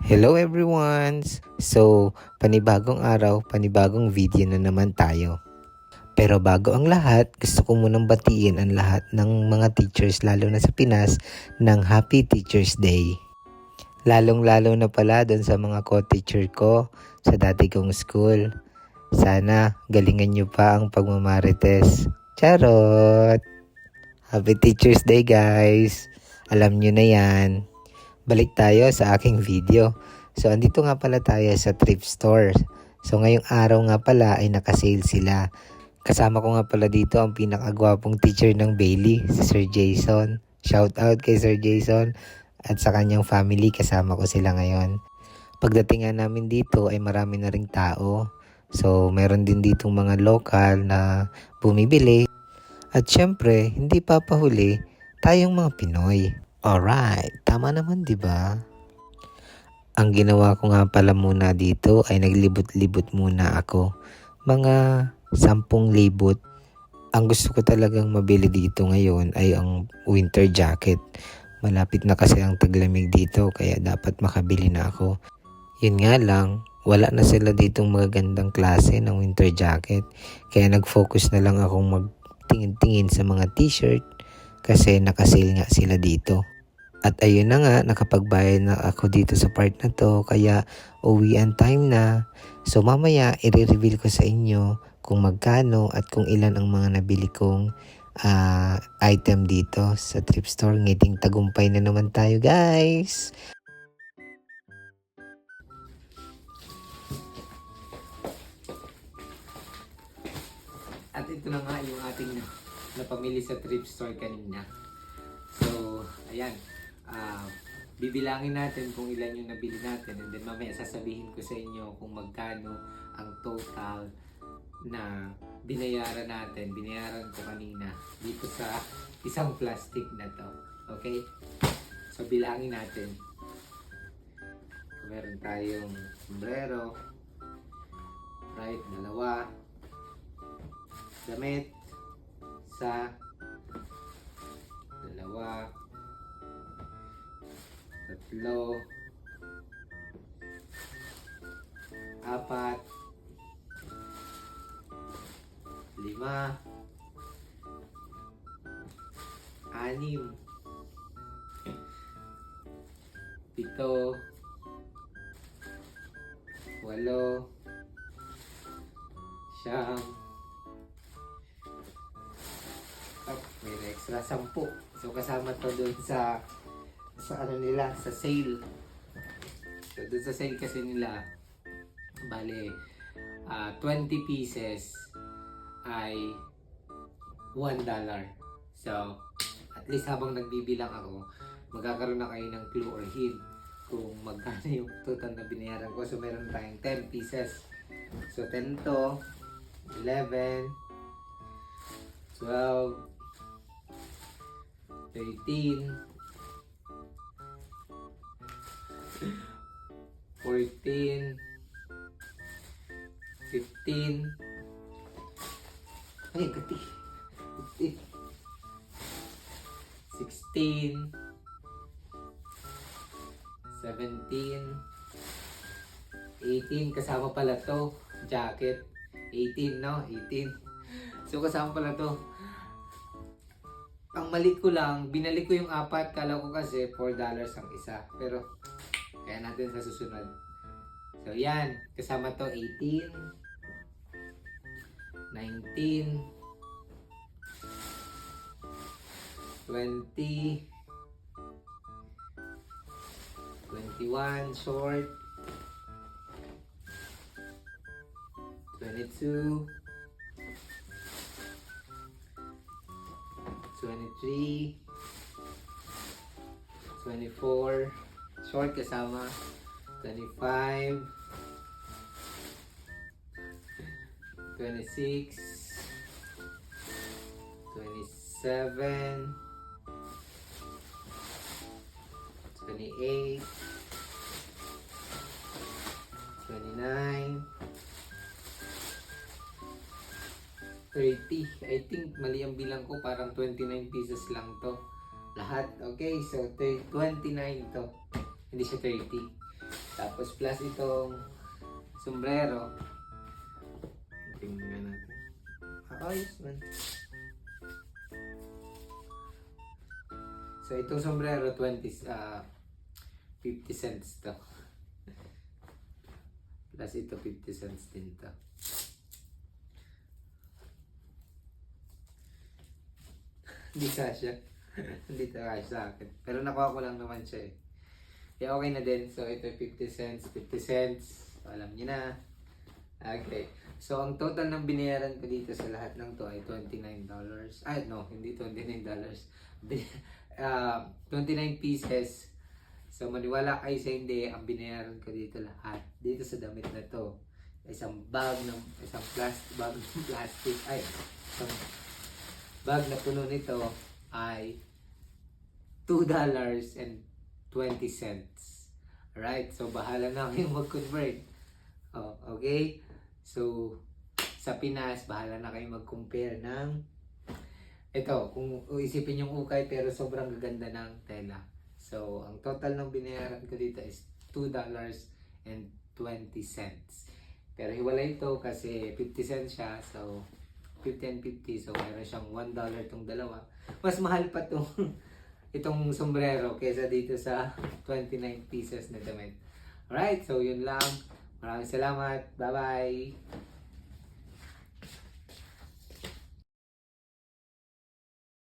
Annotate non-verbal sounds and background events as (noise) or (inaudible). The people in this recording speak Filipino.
Hello everyone! So, panibagong araw, panibagong video na naman tayo. Pero bago ang lahat, gusto ko munang batiin ang lahat ng mga teachers lalo na sa Pinas ng Happy Teachers Day. Lalong-lalo na pala doon sa mga co-teacher ko sa dati kong school. Sana galingan nyo pa ang pagmamarites. Charot! Happy Teachers Day guys! Alam nyo na yan balik tayo sa aking video. So, andito nga pala tayo sa thrift store. So, ngayong araw nga pala ay nakasale sila. Kasama ko nga pala dito ang pinakagwapong teacher ng Bailey, si Sir Jason. Shout out kay Sir Jason at sa kanyang family, kasama ko sila ngayon. Pagdating namin dito ay marami na ring tao. So, meron din ditong mga local na bumibili. At syempre, hindi papahuli tayong mga Pinoy. Alright, tama naman 'di ba? Ang ginawa ko nga pala muna dito ay naglibot-libot muna ako. Mga sampung libot. Ang gusto ko talagang mabili dito ngayon ay ang winter jacket. Malapit na kasi ang taglamig dito kaya dapat makabili na ako. Yun nga lang, wala na sila ditong magagandang klase ng winter jacket. Kaya nag-focus na lang akong magtingin-tingin sa mga t-shirt kasi nakasale nga sila dito. At ayun na nga, nakapagbayad na ako dito sa part na to, kaya uwian time na. So mamaya, i-reveal ko sa inyo kung magkano at kung ilan ang mga nabili kong ah, item dito sa thrift store. Ngiting tagumpay na naman tayo guys! At ito na nga yung ating napamili sa thrift store kanina. So, ayan. Ah, bibilangin natin kung ilan yung nabili natin and then mamaya sasabihin ko sa inyo kung magkano ang total na binayaran natin, binayaran ko kanina dito sa isang plastic na to. Okay? So bilangin natin. Meron tayong sombrero, right, dalawa, damit, sa dalawa, tatlo, apat, lima, anim, pito, walo, siyam, Oh, may extra sampu. So kasama to doon sa sa ano nila, sa sale. So doon sa sale kasi nila bale ah 20 pieces ay 1 dollar. So at least habang nagbibilang ako, magkakaroon na kayo ng clue or hint kung magkano yung total na binayaran ko. So meron tayong 10 pieces. So 10 to, 11, 12, 13, 14, 15, ay, gati, 15, 16, 17, 18, kasama pala to, jacket, 18, no? 18. So, kasama pala to. Ang mali ko lang, binalik ko yung apat, kala ko kasi 4 dollars ang isa. Pero, kaya natin sa susunod. So, yan. Kasama to 18, 19, 20, 21 short, 22, 23, 24, short kasama, 25, 26, 27, 28, 29, 30. I think mali ang bilang ko, parang 29 pieces lang to. Lahat, okay? So, thir- 29 to. Hindi siya 30. Tapos plus itong sombrero. Tingnan natin. Ayos man. So itong sombrero 20 ah 50 cents to. Plus ito 50 cents din to. Hindi kasya. Hindi kasya sa akin. Pero nakuha ko lang naman siya eh. Kaya okay na din. So ito 50 cents, 50 cents. So, alam niyo na. Okay. So ang total ng binayaran ko dito sa lahat ng to ay $29. Ay no, hindi $29. Bin- (laughs) ah 29 pieces. So maniwala kayo sa hindi, ang binayaran ko dito lahat. Dito sa damit na to. Isang bag ng isang plastic bag ng (laughs) plastic ay isang bag na puno nito ay $2 and 20 cents. Alright, so bahala na kayong (laughs) mag-convert. Oh, okay? So, sa Pinas, bahala na kayong mag-compare ng ito, kung isipin yung ukay pero sobrang gaganda ng tela. So, ang total ng binayaran ko dito is $2 and 20 cents. Pero hiwalay ito kasi 50 cents siya. So, 50 and 50. So, meron siyang $1 itong dalawa. Mas mahal pa itong itong sombrero kaysa dito sa 29 pieces na damit. Alright, so yun lang. Maraming salamat. Bye-bye.